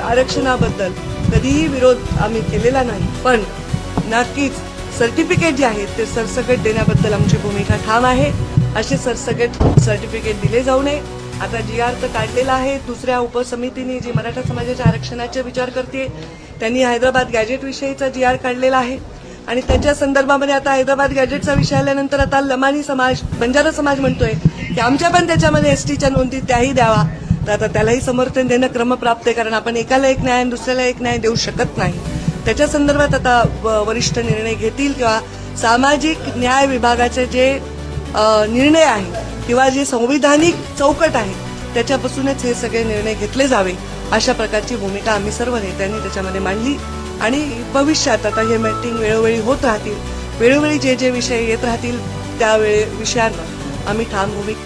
आरक्षणाबद्दल कधीही विरोध आम्ही केलेला नाही. पण नक्कीच सर्टिफिकेट जे आहेत ते सरसकट देण्याबद्दल आमची भूमिका ठाम आहे. असे सरसकट सर्टिफिकेट दिले जाऊ नये. आता जी आर तर काढलेला आहे दुसऱ्या उपसमितीने जी मराठा समाजाच्या आरक्षणाचा विचार करते त्यांनी हैदराबाद गॅजेट विषयीचा जी आर काढलेला आहे. आणि त्याच्या संदर्भामध्ये आता हैदराबाद गॅजेटचा विषय आल्यानंतर आता लमानी समाज बंजारा समाज म्हणतोय की आमच्या पण त्याच्यामध्ये एसटीच्या नोंदी त्याही द्यावा. तर आता त्यालाही समर्थन देणं क्रमप्राप्त आहे कारण आपण एकाला एक न्याय आणि दुसऱ्याला एक न्याय देऊ शकत नाही. त्याच्या संदर्भात आता व- वरिष्ठ निर्णय घेतील किंवा सामाजिक न्याय विभागाचे जे निर्णय आहे किंवा जे संविधानिक चौकट आहे त्याच्यापासूनच हे सगळे निर्णय घेतले जावे अशा प्रकारची भूमिका आम्ही सर्व नेत्यांनी त्याच्यामध्ये मांडली. आणि भविष्यात आता हे मीटिंग वेळोवेळी होत राहतील. वेळोवेळी जे जे विषय येत राहतील त्या वेळे विषयांवर आम्ही ठाम भूमिका